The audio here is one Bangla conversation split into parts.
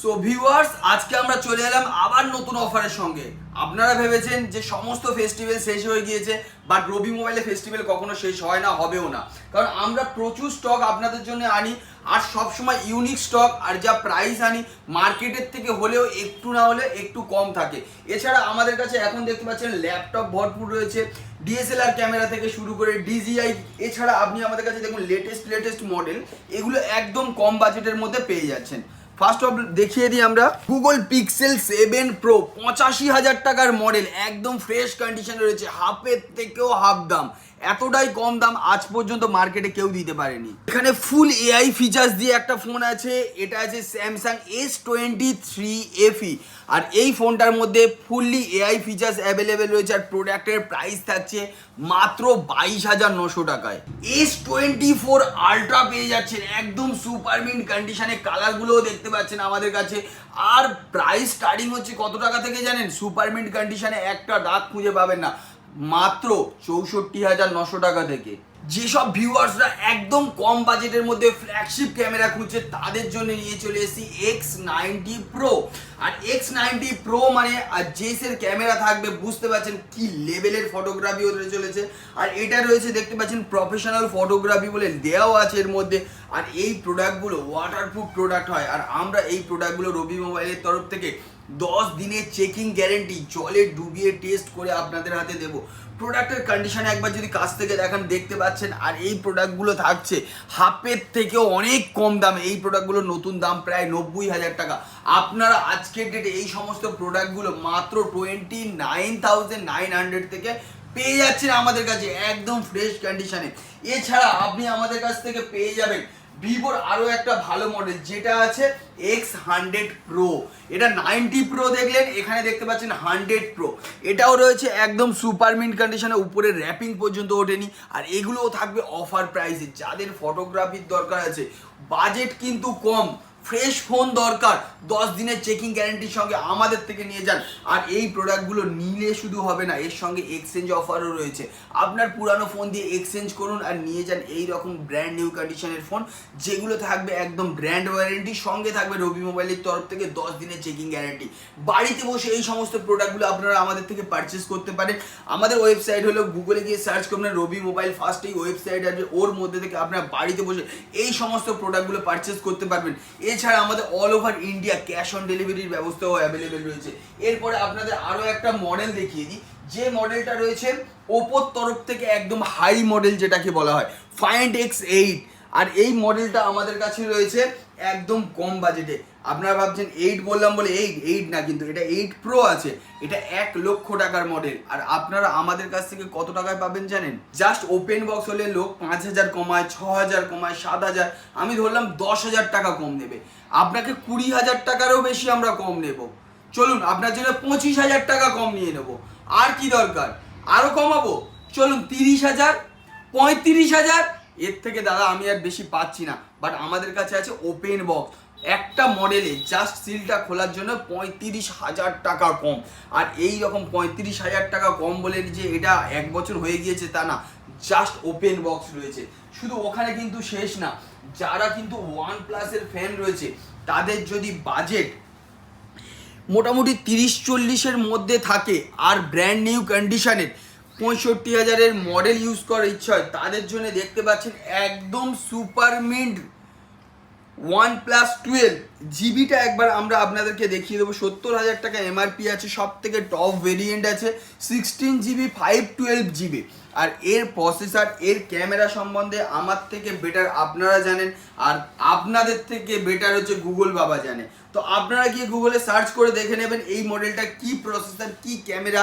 সো ভিউয়ার্স আজকে আমরা চলে এলাম আবার নতুন অফারের সঙ্গে। আপনারা ভেবেছেন যে সমস্ত ফেস্টিভ্যাল শেষ হয়ে গিয়েছে বাট রবি মোবাইলে ফেস্টিভ্যাল কখনো শেষ হয় না, হবেও না। কারণ আমরা প্রচুর স্টক আপনাদের জন্য আনি, আর সবসময় ইউনিক স্টক আর যা প্রাইস আনি মার্কেটের থেকে হলেও একটু না হলে একটু কম থাকে। এছাড়া আমাদের কাছে এখন দেখতে পাচ্ছেন ল্যাপটপ ভরপুর রয়েছে ডিএসএলআর ক্যামেরা থেকে শুরু করে ডিজিআই এছাড়া আপনি আমাদের কাছে দেখুন লেটেস্ট লেটেস্ট মডেল এগুলো একদম কম বাজেটের মধ্যে পেয়ে যাচ্ছেন। ফার্স্ট অফ দেখিয়ে দিই আমরা। গুগল পিক্সেল সেভেন প্রো পঁচাশি হাজার টাকার মডেল একদম ফ্রেশ কন্ডিশনে রয়েছে হাফের থেকেও হাফ দাম। এতটাই কম দাম আজ পর্যন্ত মার্কেটে কেউ দিতে পারেনি। এখানে ফুল এআই ফিচার্স দিয়ে একটা ফোন আছে, এটা আছে Samsung S twenty three FE আর এই ফোনটার মধ্যে ফুললি এআই ফিচার্স অ্যাভেলেবেল রয়েছে, আর প্রোডাক্টের প্রাইস থাকছে মাত্র বাইশ হাজার নশো টাকায়। এস টোয়েন্টি ফোর আলট্রা পেয়ে যাচ্ছেন, একদম সুপার মিন্ট কন্ডিশনে কালারগুলোও দেখতে পাচ্ছেন আমাদের কাছে। আর প্রাইস স্টার্টিং হচ্ছে কত টাকা থেকে জানেন? সুপার মিন্ট কন্ডিশনে একটা দাগ খুঁজে পাবেন না। মাত্র চৌষট্টি হাজার নশো টাকা থেকে। যেসব ভিউয়ার্সরা একদম কম বাজেটের মধ্যে ফ্ল্যাগশিপ ক্যামেরা খুঁজছে তাদের জন্য নিয়ে চলে এসেছি এক্স নাইনটি প্রো আর এক্স নাইনটি প্রো মানে আর জেসের ক্যামেরা থাকবে, বুঝতে পারছেন কি লেভেলের ফটোগ্রাফি হতে চলেছে। আর এটা রয়েছে, দেখতে পাচ্ছেন প্রফেশনাল ফটোগ্রাফি বলে দেওয়াও আছে এর মধ্যে। আর এই প্রোডাক্টগুলো ওয়াটারপ্রুফ প্রোডাক্ট হয়। আর আমরা এই প্রোডাক্টগুলো রবি মোবাইলের তরফ থেকে দশ দিনের চেকিং গ্যারেন্টি জলে ডুবিয়ে টেস্ট করে আপনাদের হাতে দেবো। প্রোডাক্টের কন্ডিশন একবার যদি কাছ থেকে দেখান, দেখতে পাচ্ছেন, আর এই প্রোডাক্টগুলো থাকছে হাফের থেকেও অনেক কম দামে। এই প্রোডাক্টগুলোর নতুন দাম প্রায় নব্বই হাজার টাকা। আপনারা আজকের ডেটে এই সমস্ত প্রোডাক্টগুলো মাত্র twenty nine thousand nine hundred থেকে পেয়ে যাচ্ছেন আমাদের কাছে একদম ফ্রেশ কন্ডিশনে এছাড়া আপনি আমাদের কাছ থেকে পেয়ে যাবেন ভিভোর আরও একটা ভালো মডেল যেটা আছে এক্স হান্ড্রেড প্রো এটা নাইনটি প্রো দেখলেন, এখানে দেখতে পাচ্ছেন হান্ড্রেড প্রো এটাও রয়েছে একদম সুপার মিন্ট কন্ডিশনে উপরে র্যাপিং পর্যন্ত ওঠেনি। আর এগুলোও থাকবে অফার প্রাইসে যাদের ফটোগ্রাফির দরকার আছে বাজেট কিন্তু কম। ফ্রেশ ফোন দরকার। দশ দিনের চেকিং গ্যারেন্টির সঙ্গে আমাদের থেকে নিয়ে যান। আর এই প্রোডাক্টগুলো নিলে শুধু হবে না, এর সঙ্গে এক্সচেঞ্জ অফারও রয়েছে। আপনার পুরানো ফোন দিয়ে এক্সচেঞ্জ করুন আর নিয়ে যান এই রকম ব্র্যান্ড নিউ কন্ডিশনের ফোন যেগুলো থাকবে একদম ব্র্যান্ড ওয়ারেন্টি সঙ্গে থাকবে রবি মোবাইলের তরফ থেকে দশ দিনের চেকিং গ্যারেন্টি বাড়িতে বসে এই সমস্ত প্রোডাক্টগুলো আপনারা আমাদের থেকে পারচেস করতে পারেন। আমাদের ওয়েবসাইট হলো গুগলে গিয়ে সার্চ করবেন রবি মোবাইল ফার্স্ট এই ওয়েবসাইট আছে, ওর মধ্যে থেকে আপনারা বাড়িতে বসে এই সমস্ত প্রোডাক্টগুলো পারচেস করতে পারবেন। এছাড়া আমাদের all over India cash on ডেলিভারির ব্যবস্থাও অ্যাভেলেবেল রয়েছে। এরপরে আপনাদের আরও একটা মডেল দেখিয়ে দিই। যে মডেলটা রয়েছে, ওপোর তরফ থেকে একদম হাই মডেল যেটাকে বলা হয় ফাইন্ড এক্স এইট আর এই মডেলটা আমাদের কাছে রয়েছে একদম কম বাজেটে আপনারা ভাবছেন এইট বললাম বলে এইট এইট না, কিন্তু এটা এইট প্রো আছে। এটা এক লক্ষ টাকার মডেল আর আপনারা আমাদের কাছ থেকে কত টাকায় পাবেন জানেন? জাস্ট ওপেন বক্স হলে লোক পাঁচ হাজার কমায়, ছ হাজার কমায়, সাত হাজার। আমি ধরলাম দশ হাজার টাকা কম নেবে। আপনাকে কুড়ি হাজার টাকারও বেশি আমরা কম নেব। চলুন, আপনার জন্য পঁচিশ হাজার টাকা কম নিয়ে নেব। আর কি দরকার? আরও কমাবো? চলুন, তিরিশ হাজার, পঁয়ত্রিশ হাজার। এর থেকে দাদা, আমি আর বেশি পাচ্ছি না। বাট আমাদের কাছে আছে ওপেন বক্স একটা মডেলে জাস্ট সিলটা খোলার জন্য পঁয়ত্রিশ হাজার টাকা কম। আর এই রকম পঁয়ত্রিশ হাজার টাকা কম বলে যে এটা এক বছর হয়ে গিয়েছে তা না জাস্ট ওপেন বক্স রয়েছে। শুধু ওখানে কিন্তু শেষ না, যারা কিন্তু ওয়ান প্লাসের ফ্যান রয়েছে, তাদের যদি বাজেট মোটামুটি তিরিশ চল্লিশের মধ্যে থাকে, আর ব্র্যান্ড নিউ কন্ডিশনের পঁয়ষট্টি হাজারের মডেল ইউজ করার ইচ্ছা হয়, তাদের জন্য দেখতে পাচ্ছেন একদম super mint one plus twelve জিবিটা একবার আমরা আপনাদেরকে দেখিয়ে দেবো। সত্তর হাজার টাকা এমআরপি আছে সব থেকে টপ ভেরিয়েন্ট আছে sixteen GB five twelve GB আর এর প্রসেসার এর ক্যামেরা সম্বন্ধে আমার থেকে বেটার আপনারা জানেন, আর আপনাদের থেকে বেটার হচ্ছে গুগল বাবা জানে। তো আপনারা গিয়ে গুগলে সার্চ করে দেখে নেবেন এই মডেলটা কি প্রসেসার কি ক্যামেরা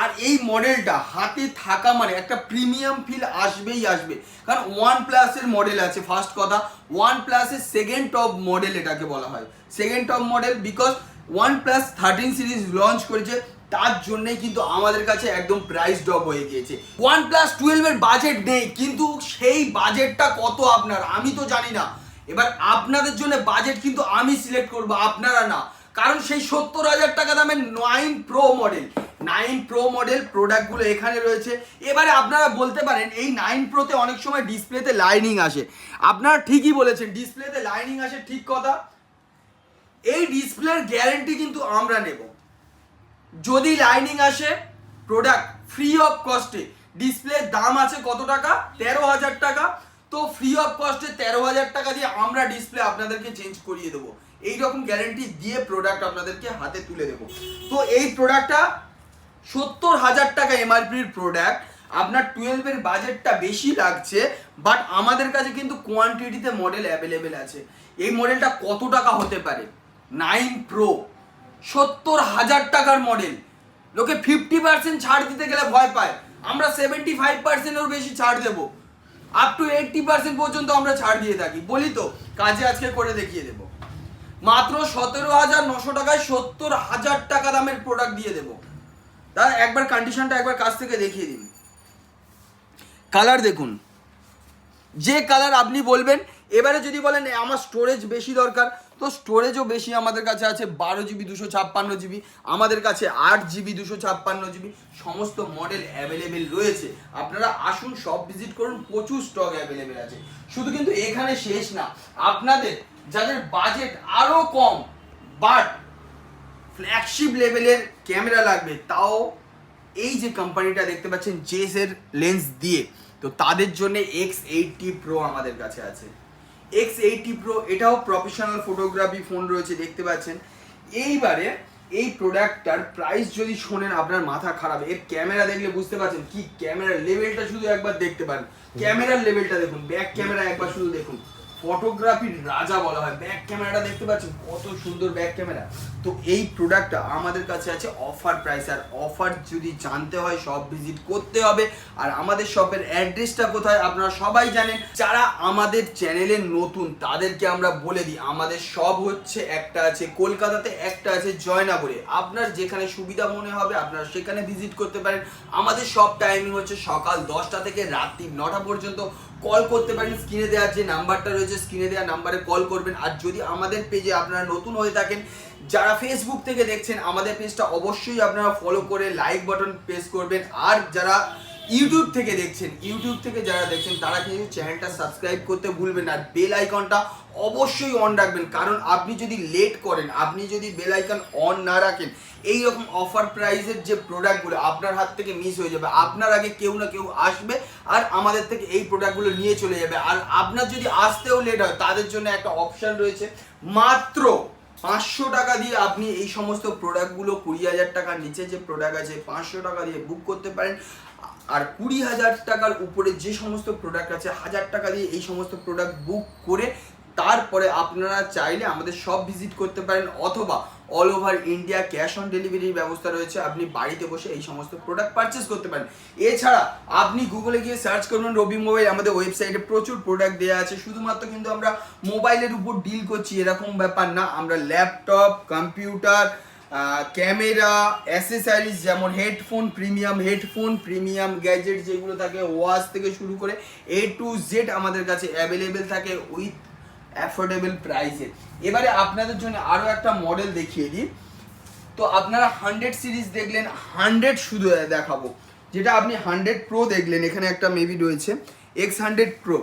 আর এই মডেলটা হাতে থাকা মানে একটা প্রিমিয়াম ফিল আসবেই আসবে। কারণ ওয়ান প্লাসের মডেল আছে ফার্স্ট কথা। ওয়ান প্লাসের সেকেন্ড টপ মডেল এটাকে বলা হয়। Second top model because one plus thirteen series launch করেছে, তার জন্যই কিন্তু আমাদের কাছে একদম প্রাইস ড্রপ হয়ে গিয়েছে। ওয়ান প্লাস টুয়েলভের বাজেট নেই, কিন্তু সেই বাজেটটা কত আপনার? আমি তো জানি না। এবার আপনাদের জন্য বাজেট কিন্তু আমি সিলেক্ট করব, আপনারা না। কারণ সেই সত্তর হাজার টাকা দামের nine pro model nine pro model প্রোডাক্টগুলো এখানে রয়েছে। এবারে আপনারা বলতে পারেন, এই নাইন প্রোতে অনেক সময় ডিসপ্লেতে লাইনিং আসে। আপনারা ঠিকই বলেছেন ডিসপ্লেতে লাইনিং আসে ঠিক কথা। এই ডিসপ্লের গ্যারেন্টি কিন্তু আমরা নেব। যদি লাইনিং আসে প্রোডাক্ট ফ্রি অফ কস্টে ডিসপ্লের দাম আছে কত টাকা? তেরো হাজার টাকা। তো ফ্রি অফ কস্টে তেরো হাজার টাকা দিয়ে আমরা ডিসপ্লে আপনাদেরকে চেঞ্জ করিয়ে দেবো। এইরকম গ্যারেন্টি দিয়ে প্রোডাক্ট আপনাদেরকে হাতে তুলে দেবো। তো এই প্রোডাক্টটা সত্তর হাজার টাকা এমআরপির প্রোডাক্ট আপনার টুয়েলভের বাজেটটা বেশি লাগছে বাট আমাদের কাছে কিন্তু কোয়ান্টিটিতে মডেল অ্যাভেলেবেল আছে। এই মডেলটা কত টাকা হতে পারে? নাইন প্রো সত্তর হাজার টাকার মডেল লোকে ফিফটি পার্সেন্ট ছাড় দিতে গেলে ভয় পায়। আমরা সেভেন্টি ফাইভ পার্সেন্টের বেশি ছাড় দেবো। আপ টু এইটটি পার্সেন্ট পর্যন্ত আমরা ছাড় দিয়ে থাকি। বলি তো, কাজে আজকে করে দেখিয়ে দেবো। মাত্র সতেরো হাজার নশো টাকায় সত্তর হাজার টাকা দামের প্রোডাক্ট দিয়ে দেবো। দাদা একবার কন্ডিশনটা একবার কাছ থেকে দেখিয়ে দিন। কালার দেখুন। যে কালার আপনি বলবেন, এবারে যদি বলেন আমার স্টোরেজ বেশি দরকার। তো স্টোরেজও বেশি আমাদের কাছে আছে বারো জিবি দুশো ছাপ্পান্ন জিবি আমাদের কাছে আট জিবি দুশো ছাপ্পান্ন জিবি সমস্ত মডেল অ্যাভেলেবেল রয়েছে। আপনারা আসুন সব ভিজিট করুন, প্রচুর স্টক অ্যাভেলেবেল আছে। শুধু কিন্তু এখানে শেষ না, আপনাদের যাদের বাজেট আরও কম বাট ফ্ল্যাগশিপ লেভেলের ক্যামেরা লাগবে তাও এই যে কোম্পানিটা দেখতে পাচ্ছেন জেসের লেন্স দিয়ে তো তাদের জন্য এক্স এইটটি প্রো আমাদের কাছে আছে। এক্স এইটটি প্রো এটাও প্রফেশনাল ফটোগ্রাফি ফোন রয়েছে দেখতে পাচ্ছেন। এইবারে এই প্রোডাক্টটার প্রাইস যদি শোনেন আপনার মাথা খারাপ। এর ক্যামেরা দেখলে বুঝতে পারছেন কি? ক্যামেরার লেভেলটা শুধু একবার দেখতে পারেন। ক্যামেরার লেভেলটা দেখুন ব্যাক ক্যামেরা একবার শুধু দেখুন। ফটোগ্রাফির রাজা বলা হয়। ব্যাক ক্যামেরাটা দেখতে পাচ্ছেন কত সুন্দর ব্যাক ক্যামেরা তো এই প্রোডাক্টটা আমাদের কাছে আছে অফার প্রাইস আর অফার যদি জানতে হয় সব ভিজিট করতে হবে। আর আমাদের শপের অ্যাড্রেসটা কোথায়, আপনারা সবাই জানেন। যারা আমাদের চ্যানেলে নতুন, তাদেরকে আমরা বলে দিই, আমাদের সব হচ্ছে একটা আছে কলকাতাতে, একটা আছে জয়নগরে। আপনার যেখানে সুবিধা মনে হবে, আপনারা সেখানে ভিজিট করতে পারেন। আমাদের সব টাইমিং হচ্ছে সকাল দশটা থেকে রাত্রি নটা পর্যন্ত। কল করতে পারেন স্ক্রিনে দেওয়ার যে নাম্বারটা রয়েছে স্ক্রিনে দেওয়া নাম্বারে কল করবেন। আর যদি আমাদের পেজে আপনারা নতুন হয়ে থাকেন, যারা ফেসবুক থেকে দেখছেন, আমাদের পেজটা অবশ্যই আপনারা ফলো করে লাইক বাটন প্রেস করবেন। আর যারা ইউটিউব থেকে দেখছেন ইউটিউব থেকে যারা দেখছেন, তারা কিন্তু চ্যানেলটা সাবস্ক্রাইব করতে ভুলবেন আর বেল আইকনটা অবশ্যই অন রাখবেন। কারণ আপনি যদি লেট করেন, আপনি যদি বেল আইকন অন না রাখেন এই রকম অফার প্রাইসের যে প্রোডাক্টগুলো আপনার হাত থেকে মিস হয়ে যাবে। আপনার আগে কেউ না কেউ আসবে আর আমাদের থেকে এই প্রোডাক্টগুলো নিয়ে চলে যাবে। আর আপনার যদি আসতেও লেট হয়, তাদের জন্য একটা অপশন রয়েছে। মাত্র পাঁচশো টাকা দিয়ে আপনি এই সমস্ত প্রোডাক্টগুলো কুড়ি হাজার টাকার নিচে যে প্রোডাক্ট আছে, পাঁচশো টাকা দিয়ে বুক করতে পারেন। আর কুড়ি হাজার টাকার উপরে যে সমস্ত প্রোডাক্ট আছে, হাজার টাকা দিয়ে এই সমস্ত প্রোডাক্ট বুক করে তারপরে আপনারা চাইলে আমাদের সব ভিজিট করতে পারেন অথবা all over India cash on ডেলিভারির ব্যবস্থা রয়েছে। আপনি বাড়িতে বসে এই সমস্ত প্রোডাক্ট পারচেস করতে পারেন। এছাড়া আপনি গুগলে গিয়ে সার্চ করুন রবি মোবাইল আমাদের ওয়েবসাইটে প্রচুর প্রোডাক্ট দেওয়া আছে। শুধুমাত্র কিন্তু আমরা মোবাইলের উপর ডিল করছি, এরকম ব্যাপার না। আমরা ল্যাপটপ কম্পিউটার ক্যামেরা অ্যাসেসারিজ যেমন headphone premium headphone premium gadget যেগুলো থাকে ওয়াচ থেকে শুরু করে এ টু জেড আমাদের কাছে অ্যাভেলেবেল থাকে। উইথ অ্যাফোর্ডেবল প্রাইসে এবারে আপনাদের জন্য আরও একটা মডেল দেখিয়ে দিই। তো আপনারা হান্ড্রেড সিরিজ দেখলেন হান্ড্রেড শুধু দেখাবো। যেটা আপনি হান্ড্রেড প্রো দেখলেন, এখানে একটা মেবি রয়েছে এক্স হান্ড্রেড প্রো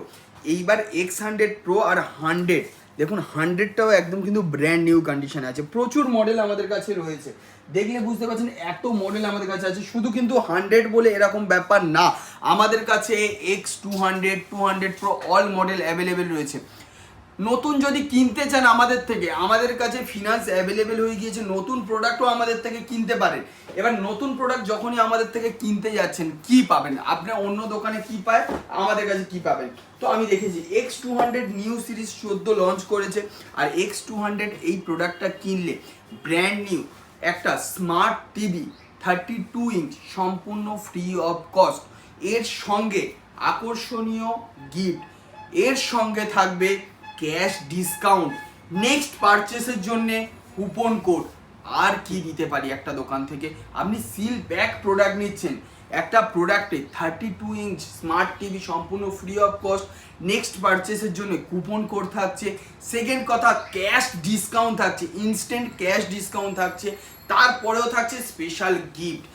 এইবার এক্স হান্ড্রেড প্রো আর হান্ড্রেড দেখুন হান্ড্রেডটাও একদম কিন্তু ব্র্যান্ড নিউ কন্ডিশনে আছে। প্রচুর মডেল আমাদের কাছে রয়েছে। দেখলে বুঝতে পারছেন, এত মডেল আমাদের কাছে আছে। শুধু কিন্তু হান্ড্রেড বলে এরকম ব্যাপার না। আমাদের কাছে X two hundred two hundred pro all model available রয়েছে। নতুন যদি কিনতে চান আমাদের থেকে, আমাদের কাছে ফিনান্স অ্যাভেলেবেল হয়ে গিয়েছে, নতুন প্রোডাক্টও আমাদের থেকে কিনতে পারেন এবার নতুন প্রোডাক্ট যখনই আমাদের থেকে কিনতে যাচ্ছেন, কি পাবেন? আপনি অন্য দোকানে কি পায়? আমাদের কাছে কি পাবেন? তো আমি দেখেছি X two hundred new series চোদ্দ লঞ্চ করেছে, আর এক্স টু হান্ড্রেড এই প্রোডাক্টটা কিনলে ব্র্যান্ড নিউ একটা smart TV thirty two inch সম্পূর্ণ ফ্রি অফ কস্ট এর সঙ্গে আকর্ষণীয় গিফট এর সঙ্গে থাকবে ক্যাশ ডিসকাউন্ট। নেক্সট পারচেসের জন্য কুপন কোড। আর কি দিতে পারি একটা দোকান থেকে? আপনি সিল ব্যাক প্রোডাক্ট নিচ্ছেন। একটা প্রোডাক্টে thirty two inch smart TV সম্পূর্ণ ফ্রি অফ কস্ট নেক্সট পারচেসের জন্য কুপন কোড থাকছে। সেকেন্ড কথা, ক্যাশ ডিসকাউন্ট থাকছে। ইনস্ট্যান্ট ক্যাশ ডিসকাউন্ট থাকছে। তারপরেও থাকছে স্পেশাল গিফট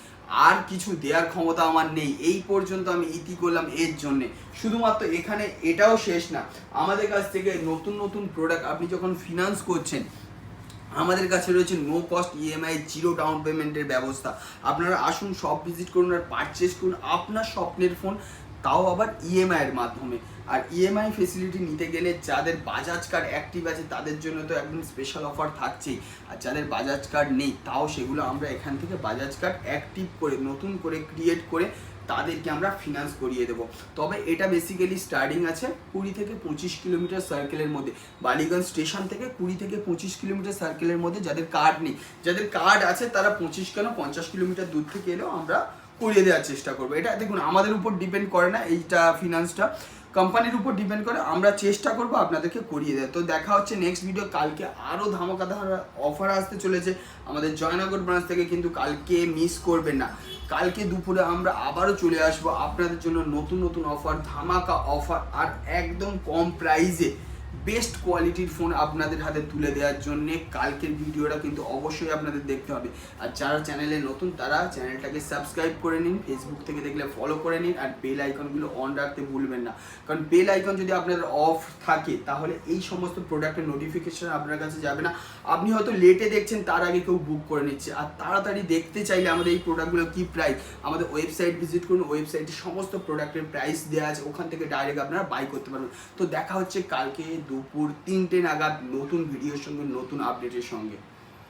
আর কিছু দেওয়ার ক্ষমতা আমার নেই। এই পর্যন্ত আমি ইতি করলাম এর জন্যে। শুধুমাত্র এখানে এটাও শেষ না, আমাদের কাছ থেকে নতুন নতুন প্রোডাক্ট আপনি যখন ফিনান্স করছেন, আমাদের কাছে রয়েছে no cost EMI zero down পেমেন্টের ব্যবস্থা। আপনারা আসুন সব ভিজিট করুন আর পারচেস করুন। আপনার স্বপ্নের ফোন তাও আবার ইএমআই এর মাধ্যমে। আর ইএমআই ফেসিলিটি নিতে গেলে যাদের বাজাজ কার্ড অ্যাক্টিভ আছে, তাদের জন্য তো একদম স্পেশাল অফার থাকছেই। আর যাদের বাজাজ কার্ড নেই, তাও সেগুলো আমরা এখান থেকে বাজাজ কার্ড অ্যাক্টিভ করে, নতুন করে ক্রিয়েট করে তাদেরকে আমরা ফিনান্স করিয়ে দেবো। তবে এটা বেসিক্যালি স্টার্টিং আছে কুড়ি থেকে পঁচিশ কিলোমিটার সার্কেলের মধ্যে। বালিগঞ্জ স্টেশন থেকে কুড়ি থেকে পঁচিশ কিলোমিটার সার্কেলের মধ্যে যাদের কার্ড নেই। যাদের কার্ড আছে, তারা পঁচিশ কেন পঞ্চাশ কিলোমিটার দূর থেকে এলেও আমরা করিয়ে দেওয়ার চেষ্টা করব। এটা দেখুন, আমাদের উপর ডিপেন্ড করে না, এইটা ফিনান্সটা কোম্পানির উপর ডিপেন্ড করে আমরা চেষ্টা করব আপনাদেরকে করিয়ে দেয় তো দেখা হচ্ছে নেক্সট ভিডিও কালকে আরও ধামাকা অফার আসতে চলেছে। আমাদের জয়নগর ব্রাঞ্চ থেকে কিন্তু কালকে মিস করবেন না। কালকে দুপুরে আমরা আবারও চলে আসব। আপনাদের জন্য নতুন নতুন অফার ধামাকা অফার আর একদম কম প্রাইসে বেস্ট কোয়ালিটির ফোন আপনাদের হাতে তুলে দেওয়ার জন্য কালকের ভিডিওটা কিন্তু অবশ্যই আপনাদের দেখতে হবে। আর যারা চ্যানেলে নতুন, তারা চ্যানেলটাকে সাবস্ক্রাইব করে নিন ফেসবুক থেকে দেখলে ফলো করে নিন, আর বেল আইকনগুলো অন রাখতে ভুলবেন না। কারণ বেল আইকন যদি আপনাদের অফ থাকে, তাহলে এই সমস্ত প্রোডাক্টের নোটিফিকেশান আপনার কাছে যাবে না। আপনি হয়তো লেটে দেখছেন, তার আগে কেউ বুক করে নিচ্ছে। আর তাড়াতাড়ি দেখতে চাইলে আমাদের এই প্রোডাক্টগুলো কী প্রাইস আমাদের ওয়েবসাইট ভিজিট করুন ওয়েবসাইটে সমস্ত প্রোডাক্টের প্রাইস দেওয়া আছে, ওখান থেকে ডাইরেক্ট আপনারা বাই করতে পারবেন। তো দেখা হচ্ছে কালকে দুপুর তিনটে নাগাদ নতুন ভিডিওর সঙ্গে নতুন আপডেটের সঙ্গে।